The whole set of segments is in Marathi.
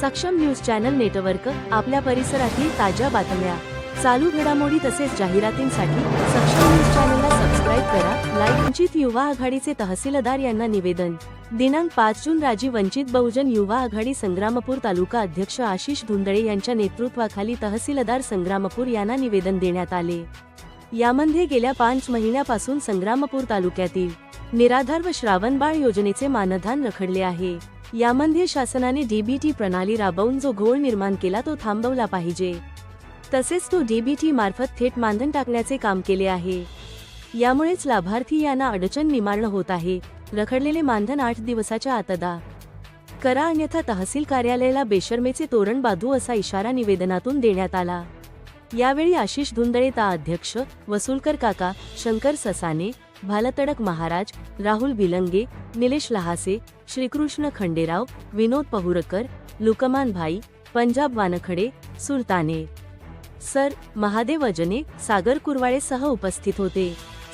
सक्षम न्यूज चॅनल नेटवर्क आपल्या परिसरातील ताज्या बातम्या. चालू घडामोडी तसेच जाहिरातींसाठी सक्षम न्यूज चॅनलला सबस्क्राईब करा लाईक वंचित युवा आघाडीचे तहसीलदार यांना निवेदन. दिनांक पाच जून राजी वंचित बहुजन युवा आघाडी संग्रामपूर तालुका अध्यक्ष आशिष धुंदळे यांच्या नेतृत्वाखाली तहसीलदार संग्रामपूर यांना निवेदन देण्यात आले. यामध्ये गेल्या पाच महिन्यापासून संग्रामपूर तालुक्यातील निराधार व श्रावणबाळ योजनेचे मानधन रखडले आहे. यामध्ये शासनाने डीबीटी प्रणाली राबवून जो घोळ निर्माण केला तो थांबवला पाहिजे. तसेच तो डीबीटी मार्फत थेट मानधन टाकण्याचे काम केले आहे. यामुळेच लाभार्थी यांना अडचण निवारण होत आहे. रखडलेले मानधन आठ दिवसाच्या आतदा. करा अन्यथा तहसील कार्यालयाला बेशर्मेचे तोरण बाधू असा इशारा निवेदनातून देण्यात आला. यावेळी आशिष धुंदळे ता अध्यक्ष वसुलकर काका शंकर ससाने भालतडक महाराज राहुल बिलंगे निलेश लहासे श्रीकृष्ण खंडेराव विनोद पहुरकर लुकमान भाई पंजाब वानखडे सुलताने सर महादेव अजने सागर कुरवाळे सह उपस्थित होते.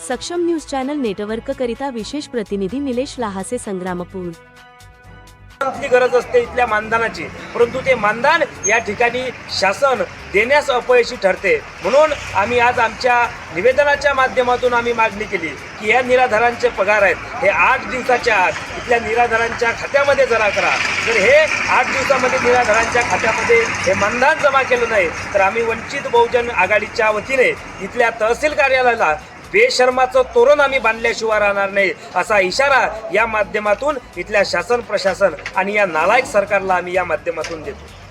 सक्षम न्यूज चॅनल नेटवर्क करिता विशेष प्रतिनिधी निलेश लहासे संग्रामपूर. गरज असते इथल्या मानधनाची. परंतु ते मानधन या ठिकाणी शासन देण्यास अपयशी ठरते. म्हणून आम्ही आज आमच्या निवेदनाच्या माध्यमातून आम्ही मागणी केली की या निराधारांचे पगार आहेत हे आठ दिवसाच्या आत इथल्या निराधारांच्या खात्यामध्ये जमा करा. जर हे आठ दिवसामध्ये निराधारांच्या खात्यामध्ये हे मानधन जमा केलं नाही तर आम्ही वंचित बहुजन आघाडीच्या वतीने इथल्या तहसील कार्यालयाला बेशर्माचं तोरण आम्ही बांधल्याशिवाय राहणार नाही असा इशारा या माध्यमातून इथल्या शासन प्रशासन आणि या नालायक सरकारला आम्ही या माध्यमातून देतो.